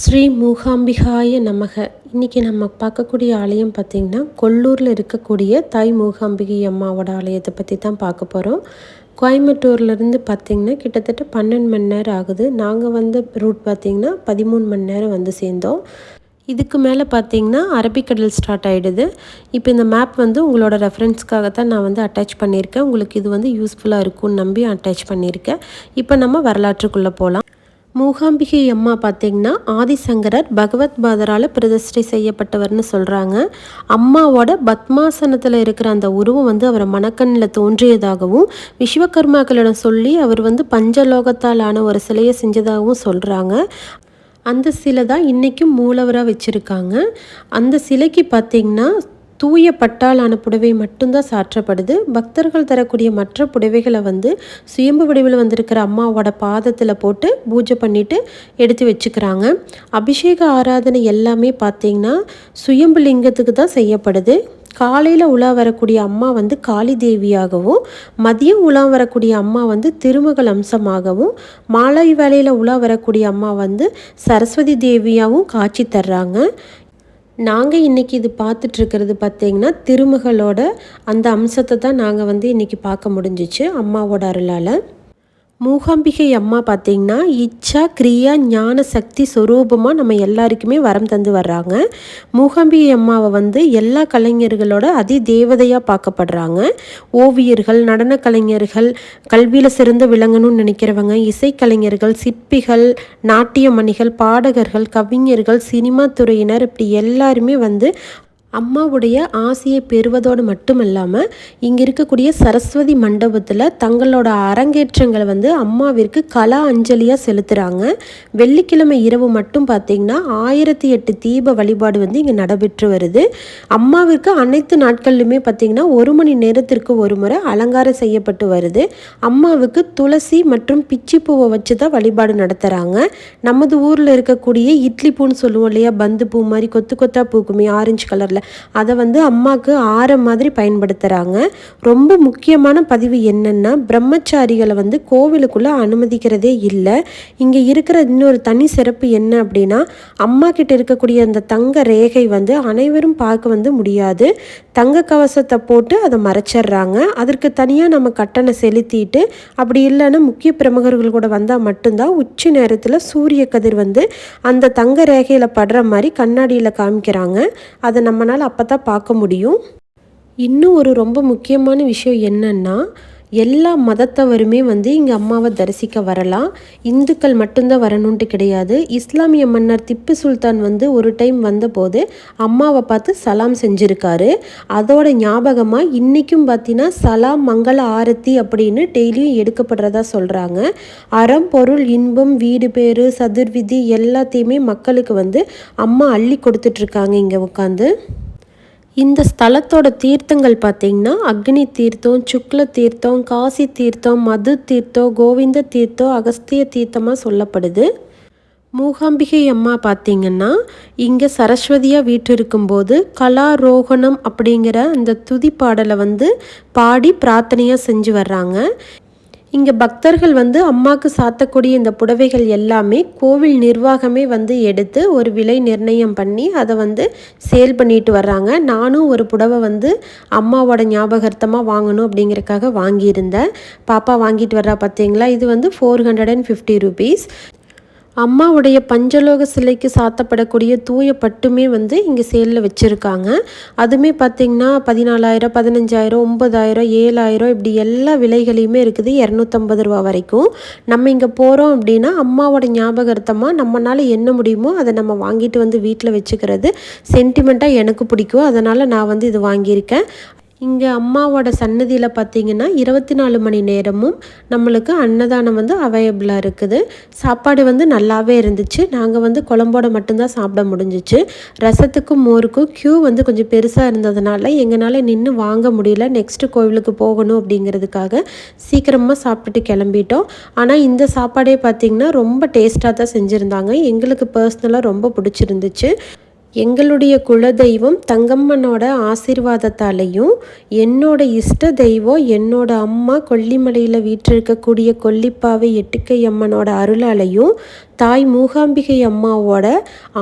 ஸ்ரீ மூகாம்பிகாய நமக. இன்றைக்கி நம்ம பார்க்கக்கூடிய ஆலயம் பார்த்திங்கன்னா கொல்லூரில் இருக்கக்கூடிய தாய் மூகாம்பிகை அம்மாவோட ஆலயத்தை பற்றி தான் பார்க்க போகிறோம் கோயம்புத்தூர்லேருந்து பார்த்திங்கன்னா கிட்டத்தட்ட பன்னெண்டு மணி நேரம் ஆகுது. நாங்கள் வந்த ரூட் பார்த்திங்கன்னா பதிமூணு மணி நேரம் வந்து சேர்ந்தோம். இதுக்கு மேலே பார்த்தீங்கன்னா அரபிக்கடல் ஸ்டார்ட் ஆகிடுது இப்போ இந்த மேப் வந்து உங்களோட ரெஃபரன்ஸ்க்காக தான் நான் வந்து அட்டாச் பண்ணியிருக்கேன். உங்களுக்கு இது வந்து யூஸ்ஃபுல்லாக இருக்கும்னு நம்பி அட்டாச் பண்ணியிருக்கேன். இப்போ நம்ம வரலாற்றுக்குள்ளே போகலாம் மூகாம்பிகை அம்மா பார்த்திங்கன்னா ஆதிசங்கரர் பகவத் பாதரால் பிரதிஷ்டை செய்யப்பட்டவர்னு சொல்கிறாங்க அம்மாவோட பத்மாசனத்தில் இருக்கிற அந்த உருவம் வந்து அவரை மணக்கண்ணில் தோன்றியதாகவும் விஸ்வகர்மாக்களிடம் சொல்லி அவர் வந்து பஞ்சலோகத்தால் ஆன ஒரு சிலையை செஞ்சதாகவும் சொல்கிறாங்க அந்த சிலை தான் இன்றைக்கும் மூலவராக வச்சுருக்காங்க. அந்த சிலைக்கு பார்த்திங்கன்னா தூய பட்டாலான புடவை மட்டும்தான் சாற்றப்படுது. பக்தர்கள் தரக்கூடிய மற்ற புடவைகளை வந்து சுயம்பு வடிவில் வந்திருக்கிற அம்மாவோட பாதத்தில் போட்டு பூஜை பண்ணிவிட்டு எடுத்து வச்சுக்கிறாங்க. அபிஷேக ஆராதனை எல்லாமே பார்த்திங்கன்னா சுயம்பு லிங்கத்துக்கு தான் செய்யப்படுது. காலையில் உலா வரக்கூடிய அம்மா வந்து காளி தேவியாகவும் மதியம் உலா வரக்கூடிய அம்மா வந்து திருமகள் அம்சமாகவும் மாலை வேலையில் உலா வரக்கூடிய அம்மா வந்து சரஸ்வதி தேவியாகவும் காட்சி தர்றாங்க. நாங்கள் இன்றைக்கி இது பார்த்துட்ருக்கிறது பார்த்திங்கன்னா திருமகளோட அந்த அம்சத்தை தான் நாங்கள் வந்து இன்றைக்கி பார்க்க முடிஞ்சிச்சு அம்மாவோட அருளால். மூகாம்பிகை அம்மா பார்த்திங்கன்னா இச்சா கிரியா ஞான சக்தி ஸ்வரூபமாக நம்ம எல்லாருக்குமே வரம் தந்து வர்றாங்க. மூகாம்பிகை அம்மாவை வந்து எல்லா கலைஞர்களோட அதி தேவதையாக பார்க்கப்படுறாங்க. ஓவியர்கள் நடன கலைஞர்கள் கல்வியில் சிறந்து விளங்கணும்னு நினைக்கிறவங்க இசைக்கலைஞர்கள் சிற்பிகள் நாட்டிய மணிகள் பாடகர்கள் கவிஞர்கள் சினிமா துறையினர் இப்படி எல்லாருமே வந்து அம்மாவுடைய ஆசையை பெறுவதோடு மட்டும் இல்லாமல் இங்கே இருக்கக்கூடிய சரஸ்வதி மண்டபத்தில் தங்களோட அரங்கேற்றங்களை வந்து அம்மாவிற்கு கலா அஞ்சலியாக செலுத்துகிறாங்க வெள்ளிக்கிழமை இரவு மட்டும் பார்த்திங்கன்னா ஆயிரத்தி எட்டு தீப வழிபாடு வந்து இங்கே நடைபெற்று வருது. அம்மாவிற்கு அனைத்து நாட்கள்லையுமே பார்த்திங்கன்னா ஒரு மணி நேரத்திற்கு ஒரு முறை அலங்காரம் செய்யப்பட்டு வருது. அம்மாவுக்கு துளசி மற்றும் பிச்சி பூவை வச்சு தான் வழிபாடு நடத்துகிறாங்க நமது ஊரில் இருக்கக்கூடிய இட்லி பூன்னு சொல்லுவோம் இல்லையா பந்து பூ மாதிரி கொத்து கொத்தா பூக்குமே ஆரஞ்சு கலரில் அதை வந்து அம்மாவுக்கு ஆரம் மாதிரி பயன்படுத்துகிறாங்க ரொம்ப முக்கியமான பதிவு என்னென்னா பிரம்மச்சாரிகளை வந்து கோவிலுக்குள்ளே அனுமதிக்கிறதே இல்லை. இங்கே இருக்கிற இன்னொரு தனி சிறப்பு என்ன அப்படின்னா அம்மா கிட்ட இருக்கக்கூடிய அந்த தங்க ரேகை வந்து அனைவரும் பார்க்க வந்து முடியாது. தங்க கவசத்தை போட்டு அதை மறைச்சிட்றாங்க. அதற்கு தனியாக நம்ம கட்டணம் செலுத்திட்டு அப்படி இல்லைன்னா முக்கிய பிரமுகர்கள் கூட வந்தால் மட்டும்தான் உச்சி நேரத்தில் சூரிய கதிர் வந்து அந்த தங்க ரேகையில் படுற மாதிரி கண்ணாடியில் காமிக்கிறாங்க. அதை நம்ம நம்மளால் அப்போ தான் பார்க்க முடியும். இன்னும் ஒரு ரொம்ப முக்கியமான விஷயம் என்னென்னா எல்லா மதத்தவருமே வந்து இங்கே அம்மாவை தரிசிக்க வரலாம். இந்துக்கள் மட்டும்தான் வரணுன்ட்டு கிடையாது. இஸ்லாமிய மன்னர் திப்பு சுல்தான் வந்து ஒரு டைம் வந்தபோது அம்மாவை பார்த்து சலாம் செஞ்சுருக்காரு. அதோட ஞாபகமாக இன்றைக்கும் பார்த்தீங்கன்னா சலாம் மங்கள ஆரத்தி அப்படின்னு டெய்லியும் எடுக்கப்படுறதா சொல்கிறாங்க அறம் பொருள் இன்பம் வீடு பேர் சதுர்விதி எல்லாத்தையுமே மக்களுக்கு வந்து அம்மா அள்ளி கொடுத்துட்ருக்காங்க இங்கே உட்காந்து இந்த ஸ்தலத்தோட தீர்த்தங்கள் பார்த்திங்கன்னா அக்னி தீர்த்தம் சுக்ல தீர்த்தம் காசி தீர்த்தம் மது தீர்த்தம் கோவிந்த தீர்த்தம் அகஸ்திய தீர்த்தமாக சொல்லப்படுது. மூகாம்பிகை அம்மா பார்த்திங்கன்னா இங்கே சரஸ்வதியாக வீட்டு இருக்கும்போது கலாரோகணம் அப்படிங்கிற அந்த துதி பாடலை வந்து பாடி பிரார்த்தனையாக செஞ்சு வர்றாங்க. இங்கே பக்தர்கள் வந்து அம்மாவுக்கு சாத்தக்கூடிய இந்த புடவைகள் எல்லாமே கோவில் நிர்வாகமே வந்து எடுத்து ஒரு விலை நிர்ணயம் பண்ணி அதை வந்து சேல் பண்ணிட்டு வர்றாங்க. நானும் ஒரு புடவை வந்து அம்மாவோட ஞாபகார்த்தமாக வாங்கணும் அப்படிங்கிறக்காக வாங்கியிருந்தேன். பாப்பா வாங்கிட்டு வர்றா பார்த்தீங்களா இது வந்து four hundred and fifty rupees அம்மாவுடைய பஞ்சலோக சிலைக்கு சாத்தப்படக்கூடிய தூய பட்டுமே வந்து இங்கே சேலில் வச்சுருக்காங்க. அதுவுமே பார்த்திங்கன்னா பதினாலாயிரம் பதினஞ்சாயிரம் ஒம்பதாயிரம் ஏழாயிரம் இப்படி எல்லா விலைகளையுமே இருக்குது. இரநூத்தம்பது ரூபா வரைக்கும். நம்ம இங்கே போகிறோம் அப்படின்னா அம்மாவோட ஞாபகார்த்தமாக நம்மளால் என்ன முடியுமோ அதை நம்ம வாங்கிட்டு வந்து வீட்டில் வச்சுக்கிறது. சென்டிமெண்ட்டாக எனக்கு பிடிக்கும். அதனால் நான் வந்து இது வாங்கியிருக்கேன். இங்கே அம்மாவோட சன்னதியில் பார்த்திங்கன்னா இருபத்தி நாலு மணி நேரமும் நம்மளுக்கு அன்னதானம் வந்து அவைலபிளாக இருக்குது. சாப்பாடு வந்து நல்லாவே இருந்துச்சு. நாங்கள் வந்து குழம்போட மட்டும்தான் சாப்பிட முடிஞ்சிச்சு. ரசத்துக்கும் மோருக்கும் க்யூ வந்து கொஞ்சம் பெருசாக இருந்ததுனால எங்களால் நின்று வாங்க முடியல. நெக்ஸ்ட்டு கோவிலுக்கு போகணும் அப்படிங்கிறதுக்காக சீக்கிரமாக சாப்பிட்டுட்டு கிளம்பிட்டோம். ஆனால் இந்த சாப்பாடே பார்த்திங்கன்னா ரொம்ப டேஸ்ட்டாக தான் செஞ்சுருந்தாங்க. எங்களுக்கு பர்சனலாக ரொம்ப பிடிச்சிருந்துச்சு. எங்களுடைய குலதெய்வம் தங்கம்மனோட ஆசீர்வாதத்தாலையும் என்னோட இஷ்ட தெய்வம் என்னோட அம்மா கொல்லிமலையில் வீற்றிருக்கக்கூடிய கொல்லிப்பாவை எட்டுக்கை அம்மனோட அருளாலையும் தாய் மூகாம்பிகை அம்மாவோட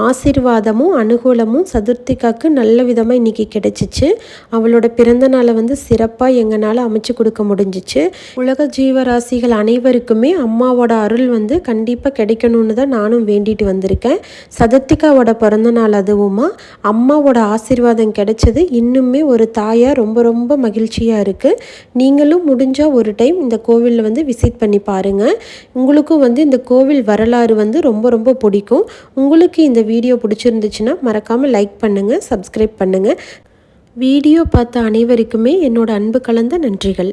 ஆசீர்வாதமும் அனுகூலமும் சதுர்த்திகாக்கு நல்ல விதமாக இன்றைக்கி கிடைச்சிச்சு. அவளோட பிறந்த நாளை வந்து சிறப்பாக எங்களால் அமைச்சு கொடுக்க முடிஞ்சிச்சு. உலக ஜீவராசிகள் அனைவருக்குமே அம்மாவோட அருள் வந்து கண்டிப்பாக கிடைக்கணும்னு தான் நானும் வேண்டிட்டு வந்திருக்கேன். சதுர்த்திகாவோட பிறந்த நாள் அதுவும் அம்மாவோட ஆசீர்வாதம் கிடைச்சது இன்னுமே ஒரு தாயாக ரொம்ப ரொம்ப மகிழ்ச்சியாக இருக்குது நீங்களும் முடிஞ்சால் ஒரு டைம் இந்த கோவிலில் வந்து விசிட் பண்ணி பாருங்கள் உங்களுக்கும் வந்து இந்த கோவில் வரலாறு வந்து ரொம்ப ரொம்ப பிடிக்கும். உங்களுக்கு இந்த வீடியோ பிடிச்சிருந்துச்சுன்னா மறக்காமல் லைக் பண்ணுங்கள் சப்ஸ்கிரைப் பண்ணுங்கள் வீடியோ பார்த்த அனைவருக்குமே என்னோட அன்பு கலந்த நன்றிகள்.